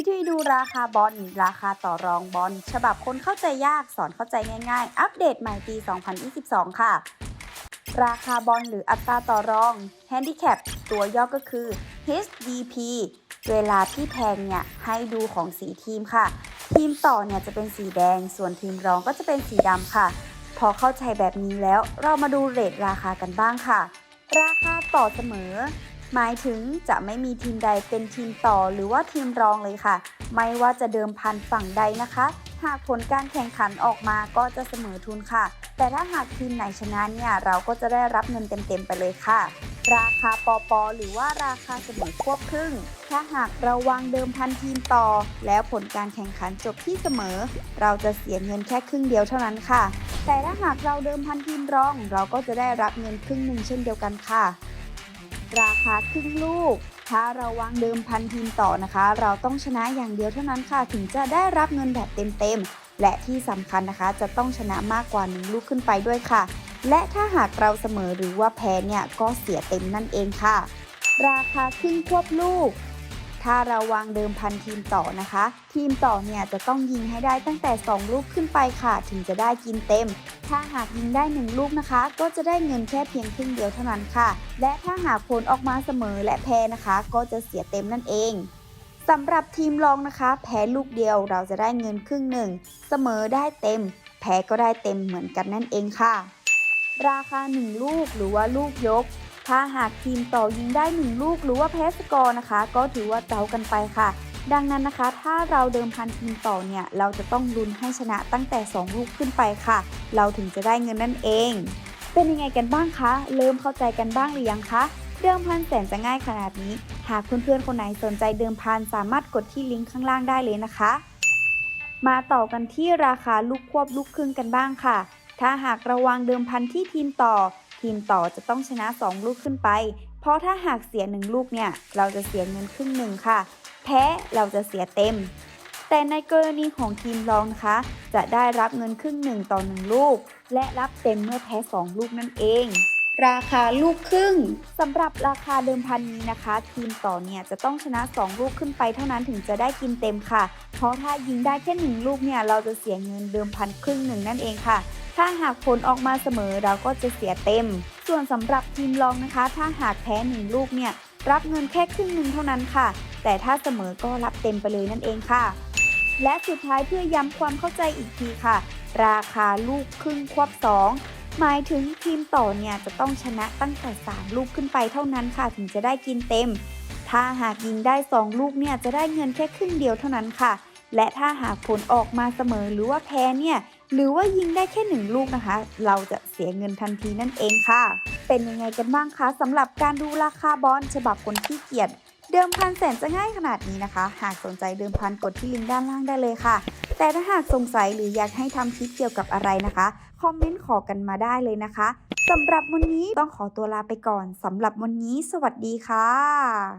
วิธีดูราคาบอลราคาต่อรองบอลฉบับคนเข้าใจยากสอนเข้าใจง่าย ๆ อัปเดตใหม่ปี 2022 ค่ะ ราคาบอลหรืออัตราต่อรอง Handicap ตัวย่อก็คือ HDP เวลาที่แพงเนี่ยให้ดูของสีทีมค่ะ ทีมต่อเนี่ยจะเป็นสีแดง ส่วนทีมรองก็จะเป็นสีดำค่ะ พอเข้าใจแบบนี้แล้วเรามาดูเรทราคากันบ้างค่ะ ราคาต่อเสมอ หมายถึงจะไม่มีทีมใดเป็นทีมต่อหรือว่าทีมรองเลยค่ะ ไม่ว่าจะเดิมพันฝั่งใดนะคะ หากผลการแข่งขันออกมาก็จะเสมอทุนค่ะ แต่ถ้าหากทีมไหนชนะเนี่ยเราก็จะได้รับเงินเต็มๆไปเลยค่ะ ราคาปอปอหรือว่าราคาเสมอควบครึ่ง ถ้าหากเราวางเดิมพันทีมต่อ แล้วผลการแข่งขันจบที่เสมอ เราจะเสียเงินแค่ครึ่งเดียวเท่านั้นค่ะ แต่ถ้าหากเราเดิมพันทีมรอง เราก็จะได้รับเงินครึ่งหนึ่งเช่นเดียวกันค่ะ ราคาครึ่งลูก ถ้าเราวางเดิมพันทีมต่อนะคะ เราต้องชนะอย่างเดียวเท่านั้นค่ะ ถึงจะได้รับเงินแบบเต็มๆ และที่สำคัญนะคะ จะต้องชนะมากกว่าหนึ่งลูกขึ้นไปด้วยค่ะ และถ้าหากเราเสมอหรือว่าแพ้เนี่ยก็เสียเต็มนั่นเองค่ะ ราคาครึ่งควบลูก ถ้าเราวางเดิมพันทีมต่อนะคะ ทีมต่อเนี่ยจะต้องยิงให้ได้ตั้งแต่ 2 ลูกขึ้นไปค่ะ ถึงจะได้กินเต็ม ถ้าหากยิงได้ 1 ลูกนะคะ ก็จะได้เงินแค่เพียงครึ่งเดียวเท่านั้นค่ะ และถ้าหากผลออกมาเสมอและแพ้นะคะ ก็จะเสียเต็มนั่นเองสำหรับทีมรองนะคะ แพ้ลูกเดียวเราจะได้เงินครึ่งหนึ่งเสมอได้เต็ม แพ้ก็ได้เต็มเหมือนกันนั่นเองค่ะ ราคา 1 ลูกหรือว่าลูกยก ถ้าหากทีมต่อยิงได้ 1 ลูกหรือว่าแพ้สกอร์นะคะ ก็ถือว่าเจ้ากันไปค่ะ ดังนั้นนะคะ ถ้าเราเดิมพันทีมต่อเนี่ย เราจะต้องลุ้นให้ชนะตั้งแต่ 2 ลูกขึ้นไปค่ะ เราถึงจะได้เงินนั่นเอง เป็นยังไงกันบ้างคะ เริ่มเข้าใจกันบ้างหรือยังคะเดิมพันแสนจะง่ายขนาดนี้ หากเพื่อนๆคนไหนสนใจเดิมพันสามารถกดที่ลิงก์ข้างล่างได้เลยนะคะ มาต่อกันที่ราคาลูกควบลูกครึ่งกันบ้างค่ะ ถ้าหากระวังเดิมพันที่ทีมต่อ ทีมต่อจะต้องชนะ 2 ลูกขึ้นไป เพราะถ้าหากเสีย 1 ลูกเนี่ย เราจะเสียเงินครึ่งหนึ่งค่ะ แพ้เราจะเสียเต็ม แต่ในกรณีของทีมรองนะคะ จะได้รับเงินครึ่งหนึ่งต่อ 1 ลูก และรับเต็มเมื่อแพ้ 2 ลูกนั่นเองราคาลูกครึ่งสำหรับราคาเดิมพันนี้นะคะ ทีมต่อเนี่ยจะต้องชนะ 2 ลูกขึ้นไปเท่านั้นถึงจะได้กินเต็มค่ะ เพราะถ้ายิงได้แค่1ลูกเนี่ยเราจะเสียเงินเดิมพันครึ่งหนึ่งนั่นเองค่ะ ถ้าหากผลออกมาเสมอเราก็จะเสียเต็ม ส่วนสำหรับทีมรองนะคะ ถ้าหากแพ้หนึ่งลูกเนี่ยรับเงินแค่ครึ่งหนึ่งเท่านั้นค่ะ แต่ถ้าเสมอก็รับเต็มไปเลยนั่นเองค่ะ และสุดท้ายเพื่อย้ำความเข้าใจอีกทีค่ะ ราคาลูกครึ่งควบ 2 หมายถึงทีมต่อเนี่ยจะต้องชนะตั้งแต่ 3 ลูกขึ้นไปเท่านั้นค่ะ ถึงจะได้กินเต็ม ถ้าหากยิงได้ 2 ลูกเนี่ยจะได้เงินแค่ครึ่งเดียวเท่านั้นค่ะ และถ้าหากผลออกมาเสมอหรือว่าแพ้เนี่ย หรือว่ายิงได้แค่หนึ่งลูกนะคะ เราจะเสียเงินทันทีนั่นเองค่ะ เป็นยังไงกันบ้างคะสำหรับการดูราคาบอลฉบับคนขี้เกียจเดิมพันแสนจะง่ายขนาดนี้นะคะ หากสนใจเดิมพันกดที่ลิงก์ด้านล่างได้เลยค่ะ แต่ถ้าหากสงสัยหรืออยากให้ทำคลิปเกี่ยวกับอะไรนะคะ คอมเมนต์ขอกันมาได้เลยนะคะสำหรับวันนี้ต้องขอตัวลาไปก่อนสำหรับวันนี้ สวัสดีค่ะ